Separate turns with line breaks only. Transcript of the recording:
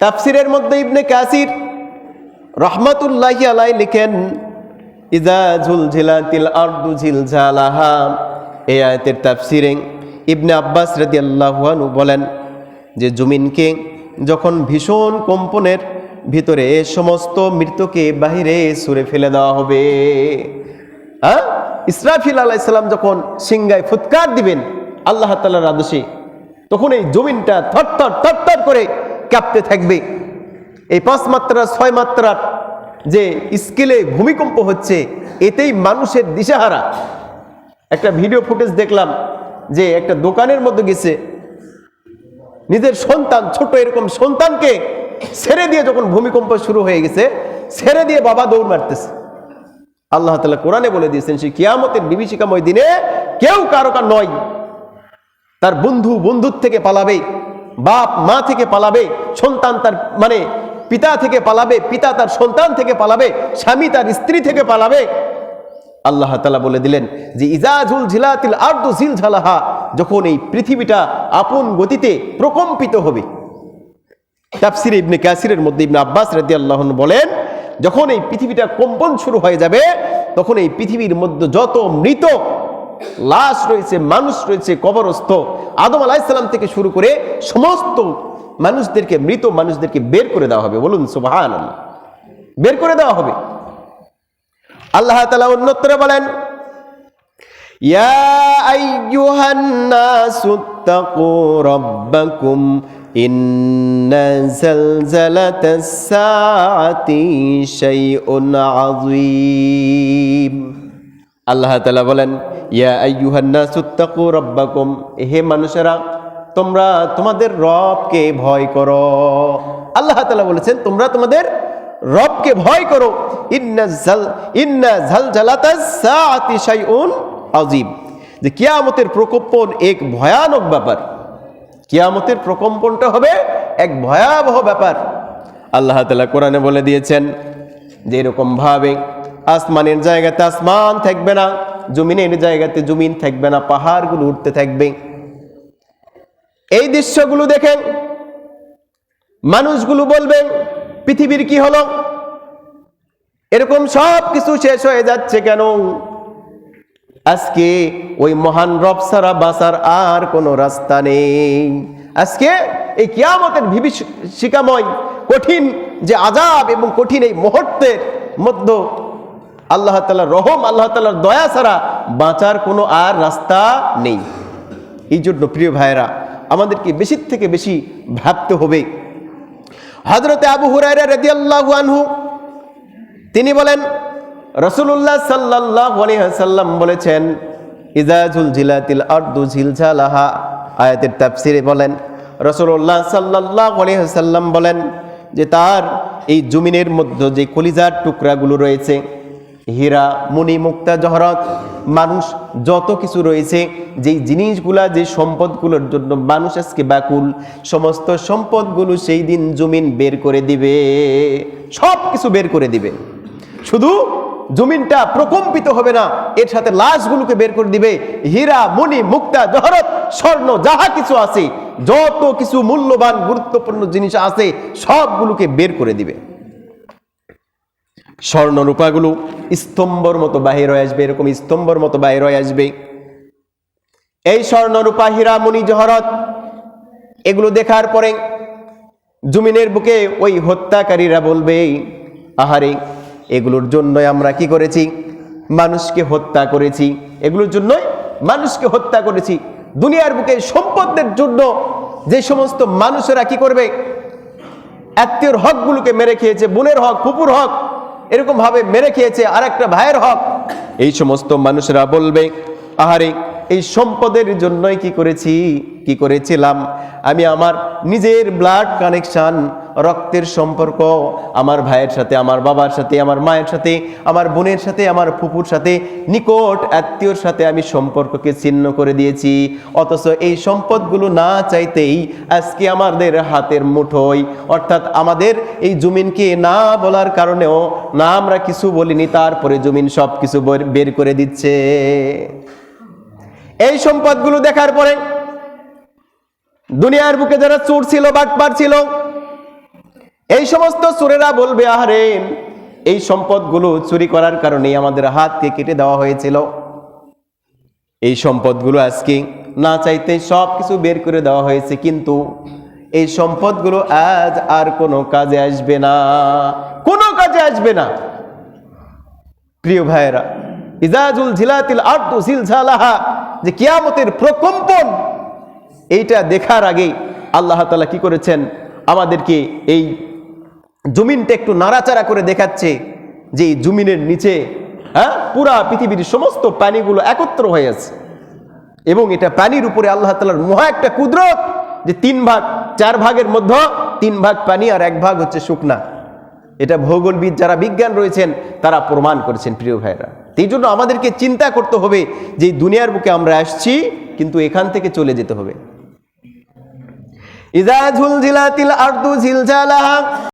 তাফসিরের মধ্যে ইবনে কাসির রহমাতুল্লাহি আলাই লিখেন, ইজা ঝুলঝিলাতিল আরদু ঝিলঝালাহা এই আয়াতের তাফসিরে ইবনে আব্বাস রাদিয়াল্লাহু আনহু বলেন যে জমিনকে যখন ভীষণ কম্পনের ভিতরে সমস্ত মৃতকে বাহিরে সুরে ফেলে দেওয়া হবে হ্যাঁ? ইসরাফিল আলাইসাল্লাম যখন সিংগায় ফুৎকার দিবেন, আল্লাহ তাল্লাহর আদেশে, তখন এই জমিনটা থরথর থরথর করে কাঁপতে থাকবে। এই পাঁচ মাত্রা, ছয় মাত্রার যে স্কেলে ভূমিকম্প হচ্ছে, এতেই মানুষের দিশাহারা। একটা ভিডিও ফুটেজ দেখলাম যে একটা দোকানের মধ্যে গেছে। নিজের সন্তান ছোট এরকম সন্তানকে ছেড়ে দিয়ে যখন ভূমিকম্প শুরু হয়ে গেছে, ছেড়ে দিয়ে বাবা দৌড় মারতেছে। আল্লাহ তালা কোরআনে বলে দিয়েছেন, সেই কিয়ামতের বিভীষিকাময় দিনে কেউ কারও কার নয়, তার বন্ধু বন্ধুর থেকে পালাবে। বাপ মা থেকে পালাবে, সন্তান তার মানে পিতা থেকে পালাবে, পিতা তার সন্তান থেকে পালাবে, স্বামী তার স্ত্রী থেকে পালাবে। আল্লাহ তালা বলে দিলেন যে ইজাজুল ঝিলাতিল আর্দু ঝিল ঝালাহা যখন এই পৃথিবীটা আপন গতিতে প্রকম্পিত হবে। তাফসির ইবনে কাসিরের মধ্যে ইবনে আব্বাস রাদি আল্লাহ বলেন, যখন এই পৃথিবীটা কম্পন শুরু হয়ে যাবে, তখন এই পৃথিবীর মধ্যে যত মৃত লাশ রয়েছে মানুষ রয়েছে কবরস্থ আদম আলাইসাল্লাম থেকে শুরু করে সমস্ত মানুষদেরকে মৃত মানুষদেরকে বের করে দেওয়া হবে বলুন সুবাহান বের করে দেওয়া হবে আল্লাহ তালা অন্যত্তরে বলেন يا أيها الناس اتقوا ربكم إن زلزلة الساعة شيء عظيم আল্লাহ তালা বলেন ইয়া রব্বাকুম। হে মানুষেরা, তোমরা তোমাদের রবকে ভয় করো। আল্লাহ তালা বলেছেন, তোমরা তোমাদের রবকে ভয় করো। আযীম। যে কিয়ামতের প্রকম্পন এক ভয়ানক ব্যাপার। কিয়ামতের প্রকম্পনটা হবে এক ভয়াবহ ব্যাপার। আল্লাহ তালা কোরআনে বলে দিয়েছেন, যে এরকম ভাবে আসমানের জায়গাতে আসমান থাকবে না জমিনের জায়গাতে জমিন থাকবে না, পাহাড়গুলো উঠতে থাকবে। এই দৃশ্যগুলো দেখেন, মানুষগুলো বলবেন, পৃথিবীর কি হলো? এরকম সব কিছু শেষ হয়ে যাচ্ছে কেন? আজকে ওই মহান রব ছাড়া বাঁচার আর কোনো রাস্তা নেই। আজকে এই কিয়ামতের শিকাময় কঠিন যে আজাব এবং কঠিন এই মুহূর্তের মধ্য আল্লাহ তালার রহম, আল্লাহ তালার দয়া ছাড়া বাঁচার কোনো আর রাস্তা নেই। এই জন্য প্রিয় ভাইয়েরা, আমাদেরকে বেশির থেকে বেশি ভাবতে হবে। হজরতে আবু হুরাইরা রাদিয়াল্লাহু আনহু, তিনি বলেন রসুল্লাহ সাল্লাহ সাল্লাম বলেছেন ইজাজুল জিলাতিল আর্দু ঝিলঝালাহা। আয়াতের তাফসিরে বলেন রসুল্লাহ সাল্লাহ সাল্লাম বলেন যে, তার এই জমিনের মধ্যে যে কলিজার টুকরাগুলো রয়েছে হীরা মণি মুক্তা, জহরত, মানুষ যত কিছু রয়েছে, যেই জিনিসগুলা, যে সম্পদগুলোর জন্য মানুষ আজকে ব্যাকুল, সমস্ত সম্পদগুলো সেই দিন জমিন বের করে দিবে, সব কিছু বের করে দিবে। শুধু জমিনটা প্রকম্পিত হবে না, এর সাথে লাশগুলোকে বের করে দিবে, হীরা মণি মুক্তা, জহরত, স্বর্ণ, যাহা কিছু আছে, যত কিছু মূল্যবান, গুরুত্বপূর্ণ জিনিস আছে, সবগুলোকে বের করে দিবে। স্বর্ণ রূপাগুলো স্তম্ভর মতো বাহির হয়ে আসবে, এরকম স্তম্ভর মতো বাহির হয়ে আসবে। এই স্বর্ণ রূপা হীরা মণি জহরত, এগুলো দেখার পরে জমিনের বুকে ওই হত্যাকারীরা বলবে, আহারে, এগুলোর জন্যই আমরা কি করেছি? মানুষকে হত্যা করেছি। এগুলোর জন্যই মানুষকে হত্যা করেছি। দুনিয়ার বুকে সম্পদের জন্য যে সমস্ত মানুষেরা কি করবে? আত্মীয়র হকগুলোকে মেরে খেয়েছে, বোনের হক পুপুর হক এরকম ভাবে মেরে খেয়েছে আর একটা ভাইয়ের হক। এই সমস্ত মানুষরা বলবে আহারে এই সম্পদের জন্যই কি করেছি, কি করেছিলাম? আমি আমার নিজের ব্লাড কানেকশন রক্তের সম্পর্ক, আমার ভাইয়ের সাথে, আমার বাবার সাথে, আমার মায়ের সাথে, আমার বোনের সাথে, আমার ফুপুর সাথে, নিকট আত্মীয়র সাথে আমি সম্পর্ককে ছিন্ন করে দিয়েছি। অথচ এই সম্পদগুলো না চাইতেই আজকে আমাদের হাতের মুঠোয়, অর্থাৎ আমাদের এই জমিনকে না বলার কারণেও না আমরা কিছু বলিনি, তারপরে জমিন সব কিছু বের করে দিচ্ছে। এই সম্পদগুলো দেখার পরে দুনিয়ার বুকে যারা চোর ছিল বাটপার ছিল, এই সমস্ত সুরেরা বলবে, আহারে, এই সম্পদগুলো চুরি করার কারণে আমাদের হাতকে কেটে দেওয়া হয়েছিল। এই সম্পদগুলো আজকে না চাইতে সব কিছু বের করে দেওয়া হয়েছে, কিন্তু এই সম্পদগুলো আজ আর কোনো কাজে আসবে না। কোনো কাজে আসবে না। প্রিয় ভাইয়েরা, ইজাজুল ঝিলাতিল আর্দু জিলঝালাহা যে কিয়ামতের প্রকম্পন, এইটা দেখার আগে আল্লাহ তাআলা কি করেছেন? আমাদেরকে এই জমিনটা একটু নাড়াচাড়া করে দেখাচ্ছে যে এই জমিনের নিচে হ্যাঁ পুরা পৃথিবীর সমস্ত প্রাণীগুলো একত্র হয়ে আছে। এবং এটা প্রাণীর উপরে আল্লাহ তালার মহা একটা কুদরত যে তিন ভাগ, চার ভাগের মধ্যে তিন ভাগ পানি আর এক ভাগ হচ্ছে শুকনা। এটা ভৌগোলবিদ যারা বিজ্ঞান রয়েছেন, তারা প্রমাণ করেছেন, প্রিয় ভাইরা এই জন্য আমাদেরকে চিন্তা করতে হবে যে দুনিয়ার বুকে আমরা আসছি, কিন্তু এখান থেকে চলে যেতে হবে। ইজা ঝুলঝিলাতিল আর্দু ঝিলঝালাহা